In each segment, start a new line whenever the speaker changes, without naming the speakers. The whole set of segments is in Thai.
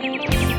Música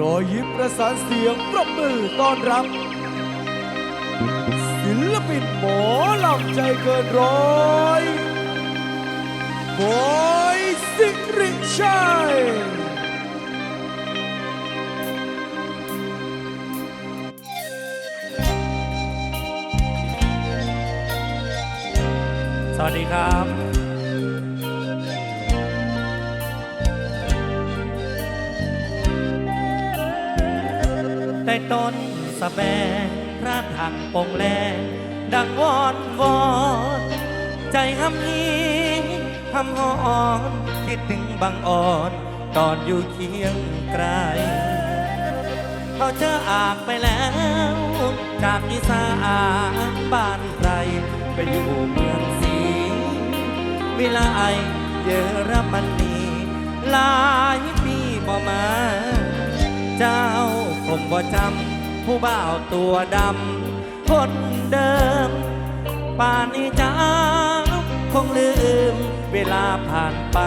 รอยยิ้มประสานเสียงปรบมือต้อนรับ ศิลปินหมอลำใจเกินร้อยบอยสิริชัย
สวัสดีครับ ใต้ต้นสะแบงพระถังปงแลงดังวอนวอนใจหำฮีหำหอนคิดถึงบางอ่อนตอนอยู่เคียงไกลเขาเจออากไปแล้ว จากอีสานบ้านใครไปอยู่เมืองศรีวิไลเยอรมนีหลายปีบ่มา เจ้า คงบ่จำผู้บ่าวตัวดำคนเดิม ป่านนี้จ้าคงลืม เวลาผ่านไป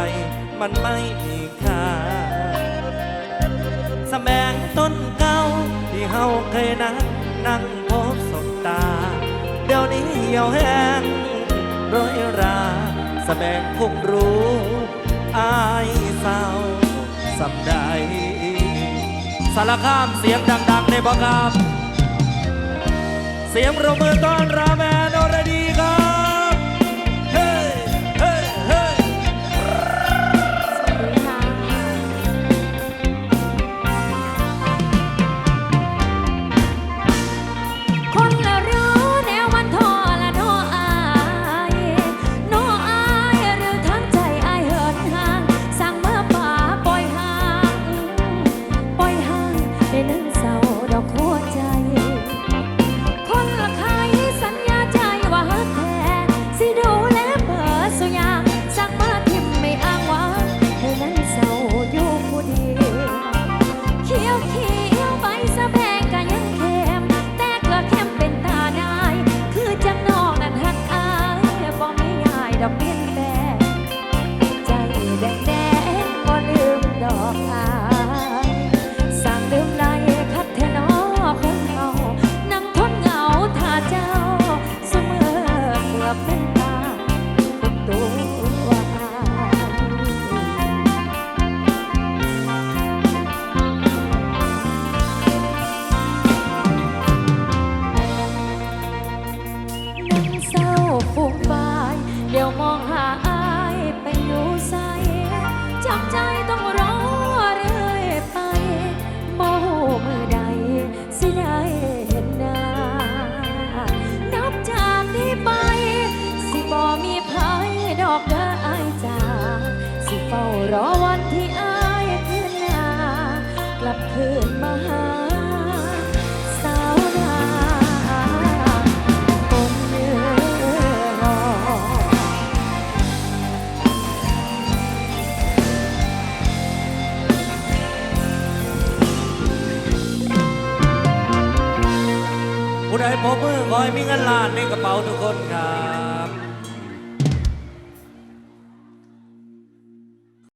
มันไม่มีค่าสแมงต้นเก่าที่เฮาเคยนั่งนั่งพบสบตา เดี๋ยวนี้เหี่ยวแห้งโรยราสแมงคงรู้อายเศร้า สารคามเสียงดังๆในบ่ครับ เสียงประมือต้อนรับ
ฟูมฟาย เดี๋ยวมองหาอายไปอยู่ใสจำใจต้องรอเรื่อยไปบ่หูมือใดสิได้เห็นหน้านับจากนี้ไป สิบ่มีภัยดอกเด้ออายจ้าสิเฝ้ารอวันที่อายคืนหน้ากลับคืน
ผู้ใดพบมือขอให้มีเงินล้านในกระเป๋าทุกคนครับ